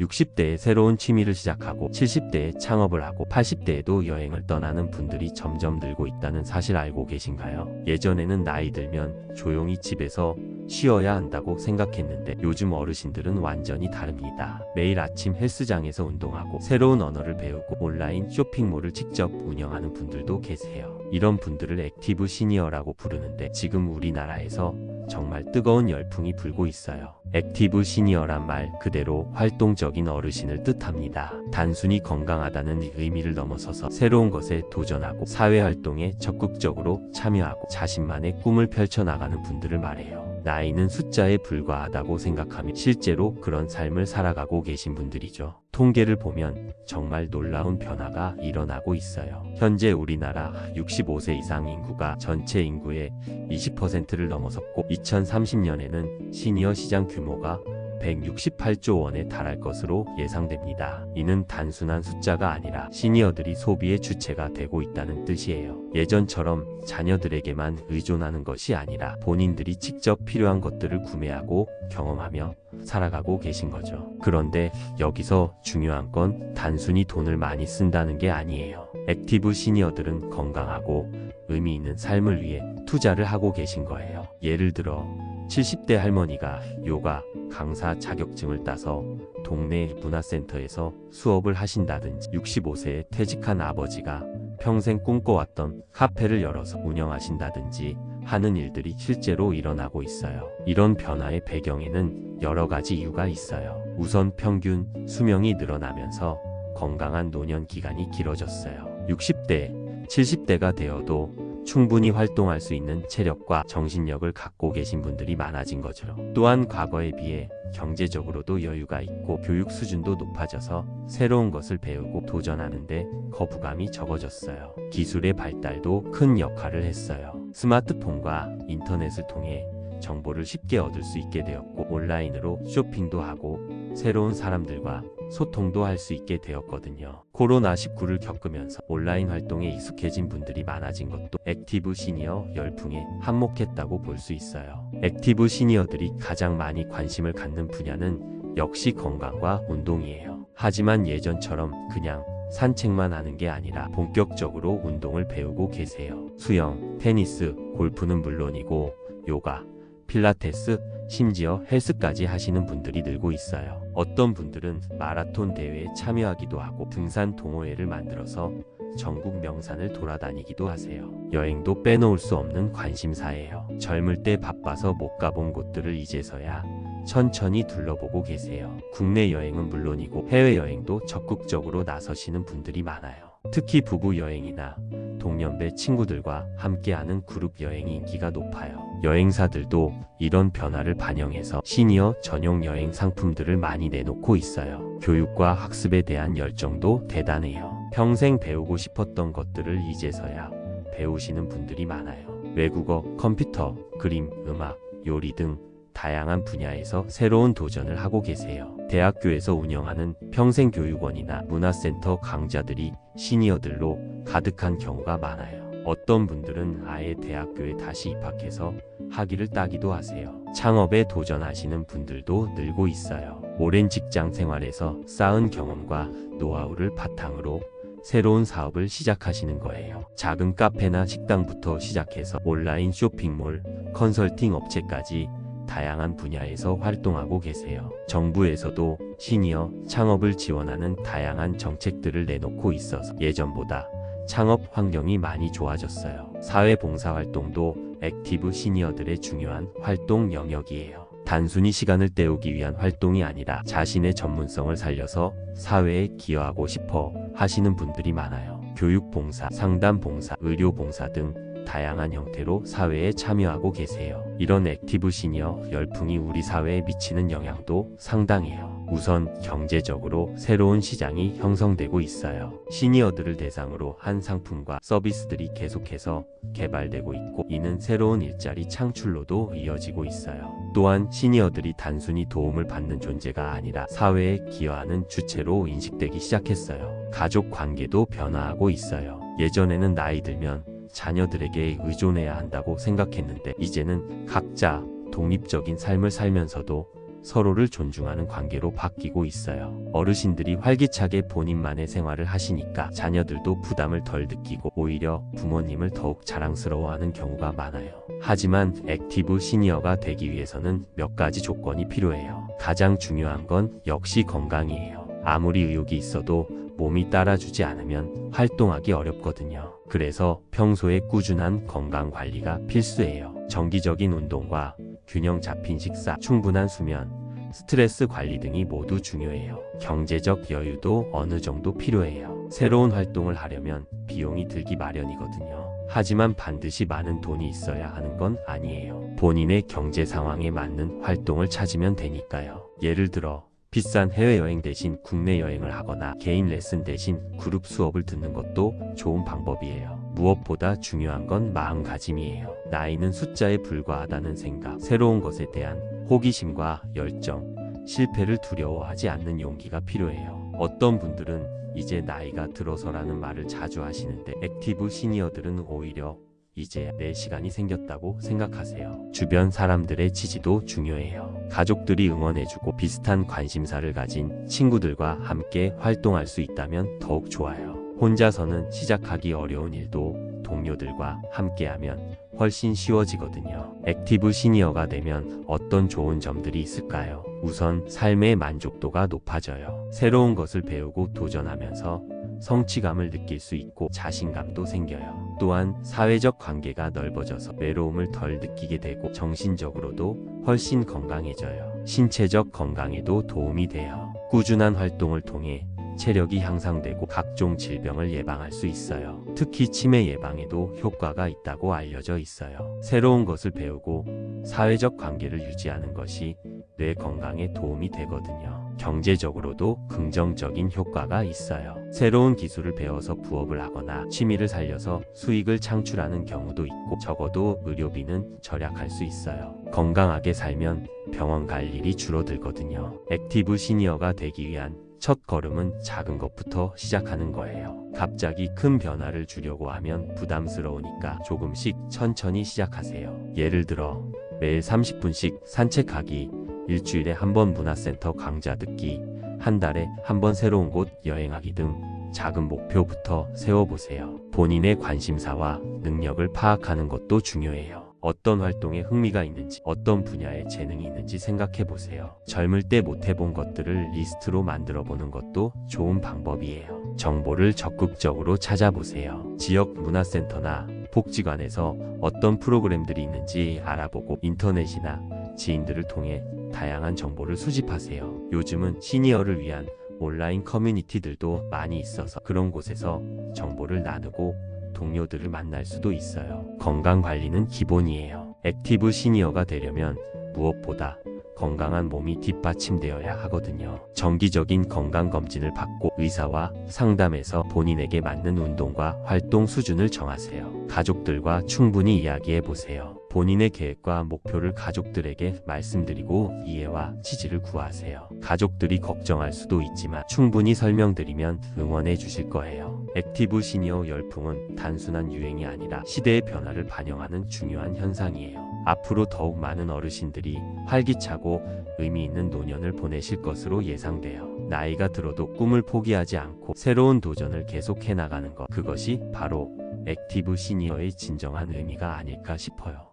60대에 새로운 취미를 시작하고 70대에 창업을 하고 80대에도 여행을 떠나는 분들이 점점 늘고 있다는 사실 알고 계신가요? 예전에는 나이 들면 조용히 집에서 쉬어야 한다고 생각했는데 요즘 어르신들은 완전히 다릅니다. 매일 아침 헬스장에서 운동하고 새로운 언어를 배우고 온라인 쇼핑몰을 직접 운영하는 분들도 계세요. 이런 분들을 액티브 시니어라고 부르는데 지금 우리나라에서 정말 뜨거운 열풍이 불고 있어요. 액티브 시니어란 말 그대로 활동적인 어르신을 뜻합니다. 단순히 건강하다는 의미를 넘어서서 새로운 것에 도전하고 사회활동에 적극적으로 참여하고 자신만의 꿈을 펼쳐나가는 분들을 말해요. 나이는 숫자에 불과하다고 생각하며 실제로 그런 삶을 살아가고 계신 분들이죠. 통계를 보면 정말 놀라운 변화가 일어나고 있어요. 현재 우리나라 65세 이상 인구가 전체 인구의 20%를 넘어섰고 2030년에는 시니어 시장 규모가 168조 원에 달할 것으로 예상됩니다. 이는 단순한 숫자가 아니라 시니어들이 소비의 주체가 되고 있다는 뜻이에요. 예전처럼 자녀들에게만 의존하는 것이 아니라 본인들이 직접 필요한 것들을 구매하고 경험하며 살아가고 계신 거죠. 그런데 여기서 중요한 건 단순히 돈을 많이 쓴다는 게 아니에요. 액티브 시니어들은 건강하고 의미 있는 삶을 위해 투자를 하고 계신 거예요. 예를 들어 70대 할머니가 요가 강사 자격증을 따서 동네 문화센터에서 수업을 하신다든지 65세에 퇴직한 아버지가 평생 꿈꿔왔던 카페를 열어서 운영하신다든지 하는 일들이 실제로 일어나고 있어요. 이런 변화의 배경에는 여러 가지 이유가 있어요. 우선 평균 수명이 늘어나면서 건강한 노년 기간이 길어졌어요. 60대, 70대가 되어도 충분히 활동할 수 있는 체력과 정신력을 갖고 계신 분들이 많아진 거죠. 또한 과거에 비해 경제적으로도 여유가 있고 교육 수준도 높아져서 새로운 것을 배우고 도전하는데 거부감이 적어졌어요. 기술의 발달도 큰 역할을 했어요. 스마트폰과 인터넷을 통해 정보를 쉽게 얻을 수 있게 되었고 온라인으로 쇼핑도 하고 새로운 사람들과 소통도 할 수 있게 되었거든요. 코로나19를 겪으면서 온라인 활동에 익숙해진 분들이 많아진 것도 액티브 시니어 열풍에 한몫했다고 볼 수 있어요. 액티브 시니어들이 가장 많이 관심을 갖는 분야는 역시 건강과 운동이에요. 하지만 예전처럼 그냥 산책만 하는 게 아니라 본격적으로 운동을 배우고 계세요. 수영, 테니스, 골프는 물론이고 요가, 필라테스, 심지어 헬스까지 하시는 분들이 늘고 있어요. 어떤 분들은 마라톤 대회에 참여하기도 하고 등산 동호회를 만들어서 전국 명산을 돌아다니기도 하세요. 여행도 빼놓을 수 없는 관심사예요. 젊을 때 바빠서 못 가본 곳들을 이제서야 천천히 둘러보고 계세요. 국내 여행은 물론이고 해외여행도 적극적으로 나서시는 분들이 많아요. 특히 부부 여행이나 동년배 친구들과 함께하는 그룹 여행이 인기가 높아요. 여행사들도 이런 변화를 반영해서 시니어 전용 여행 상품들을 많이 내놓고 있어요. 교육과 학습에 대한 열정도 대단해요. 평생 배우고 싶었던 것들을 이제서야 배우시는 분들이 많아요. 외국어, 컴퓨터, 그림, 음악, 요리 등 다양한 분야에서 새로운 도전을 하고 계세요. 대학교에서 운영하는 평생교육원이나 문화센터 강좌들이 시니어들로 가득한 경우가 많아요. 어떤 분들은 아예 대학교에 다시 입학해서 학위를 따기도 하세요. 창업에 도전하시는 분들도 늘고 있어요. 오랜 직장 생활에서 쌓은 경험과 노하우를 바탕으로 새로운 사업을 시작하시는 거예요. 작은 카페나 식당부터 시작해서 온라인 쇼핑몰, 컨설팅 업체까지 다양한 분야에서 활동하고 계세요. 정부에서도 시니어 창업을 지원하는 다양한 정책들을 내놓고 있어서 예전보다 창업 환경이 많이 좋아졌어요. 사회봉사 활동도 액티브 시니어들의 중요한 활동 영역이에요. 단순히 시간을 때우기 위한 활동이 아니라 자신의 전문성을 살려서 사회에 기여하고 싶어 하시는 분들이 많아요. 교육봉사, 상담봉사, 의료봉사 등 다양한 형태로 사회에 참여하고 계세요. 이런 액티브 시니어 열풍이 우리 사회에 미치는 영향도 상당해요. 우선 경제적으로 새로운 시장이 형성되고 있어요. 시니어들을 대상으로 한 상품과 서비스들이 계속해서 개발되고 있고 이는 새로운 일자리 창출로도 이어지고 있어요. 또한 시니어들이 단순히 도움을 받는 존재가 아니라 사회에 기여하는 주체로 인식되기 시작했어요. 가족 관계도 변화하고 있어요. 예전에는 나이 들면 자녀들에게 의존해야 한다고 생각했는데 이제는 각자 독립적인 삶을 살면서도 서로를 존중하는 관계로 바뀌고 있어요. 어르신들이 활기차게 본인만의 생활을 하시니까 자녀들도 부담을 덜 느끼고 오히려 부모님을 더욱 자랑스러워하는 경우가 많아요. 하지만 액티브 시니어가 되기 위해서는 몇 가지 조건이 필요해요. 가장 중요한 건 역시 건강이에요. 아무리 의욕이 있어도 몸이 따라주지 않으면 활동하기 어렵거든요. 그래서 평소에 꾸준한 건강 관리가 필수예요. 정기적인 운동과 균형 잡힌 식사, 충분한 수면, 스트레스 관리 등이 모두 중요해요. 경제적 여유도 어느 정도 필요해요. 새로운 활동을 하려면 비용이 들기 마련이거든요. 하지만 반드시 많은 돈이 있어야 하는 건 아니에요. 본인의 경제 상황에 맞는 활동을 찾으면 되니까요. 예를 들어 비싼 해외여행 대신 국내 여행을 하거나 개인 레슨 대신 그룹 수업을 듣는 것도 좋은 방법이에요. 무엇보다 중요한 건 마음가짐이에요. 나이는 숫자에 불과하다는 생각, 새로운 것에 대한 호기심과 열정, 실패를 두려워하지 않는 용기가 필요해요. 어떤 분들은 이제 나이가 들어서라는 말을 자주 하시는데 액티브 시니어들은 오히려 이제 내 시간이 생겼다고 생각하세요. 주변 사람들의 지지도 중요해요. 가족들이 응원해주고 비슷한 관심사를 가진 친구들과 함께 활동할 수 있다면 더욱 좋아요. 혼자서는 시작하기 어려운 일도 동료들과 함께하면 훨씬 쉬워지거든요. 액티브 시니어가 되면 어떤 좋은 점들이 있을까요? 우선 삶의 만족도가 높아져요. 새로운 것을 배우고 도전하면서 성취감을 느낄 수 있고 자신감도 생겨요. 또한 사회적 관계가 넓어져서 외로움을 덜 느끼게 되고 정신적으로도 훨씬 건강해져요. 신체적 건강에도 도움이 돼요. 꾸준한 활동을 통해 체력이 향상되고 각종 질병을 예방할 수 있어요. 특히 치매 예방에도 효과가 있다고 알려져 있어요. 새로운 것을 배우고 사회적 관계를 유지하는 것이 뇌 건강에 도움이 되거든요. 경제적으로도 긍정적인 효과가 있어요. 새로운 기술을 배워서 부업을 하거나 취미를 살려서 수익을 창출하는 경우도 있고 적어도 의료비는 절약할 수 있어요. 건강하게 살면 병원 갈 일이 줄어들거든요. 액티브 시니어가 되기 위한 첫 걸음은 작은 것부터 시작하는 거예요. 갑자기 큰 변화를 주려고 하면 부담스러우니까 조금씩 천천히 시작하세요. 예를 들어 매일 30분씩 산책하기, 일주일에 한 번 문화센터 강좌 듣기, 한 달에 한 번 새로운 곳 여행하기 등 작은 목표부터 세워보세요. 본인의 관심사와 능력을 파악하는 것도 중요해요. 어떤 활동에 흥미가 있는지, 어떤 분야에 재능이 있는지 생각해 보세요. 젊을 때 못 해본 것들을 리스트로 만들어 보는 것도 좋은 방법이에요. 정보를 적극적으로 찾아보세요. 지역 문화센터나 복지관에서 어떤 프로그램들이 있는지 알아보고 인터넷이나 지인들을 통해 다양한 정보를 수집하세요. 요즘은 시니어를 위한 온라인 커뮤니티들도 많이 있어서 그런 곳에서 정보를 나누고 동료들을 만날 수도 있어요. 건강 관리는 기본이에요. 액티브 시니어가 되려면 무엇보다 건강한 몸이 뒷받침되어야 하거든요. 정기적인 건강 검진을 받고 의사와 상담해서 본인에게 맞는 운동과 활동 수준을 정하세요. 가족들과 충분히 이야기해 보세요. 본인의 계획과 목표를 가족들에게 말씀드리고 이해와 지지를 구하세요. 가족들이 걱정할 수도 있지만 충분히 설명드리면 응원해 주실 거예요. 액티브 시니어 열풍은 단순한 유행이 아니라 시대의 변화를 반영하는 중요한 현상이에요. 앞으로 더욱 많은 어르신들이 활기차고 의미 있는 노년을 보내실 것으로 예상돼요. 나이가 들어도 꿈을 포기하지 않고 새로운 도전을 계속해 나가는 것. 그것이 바로 액티브 시니어의 진정한 의미가 아닐까 싶어요.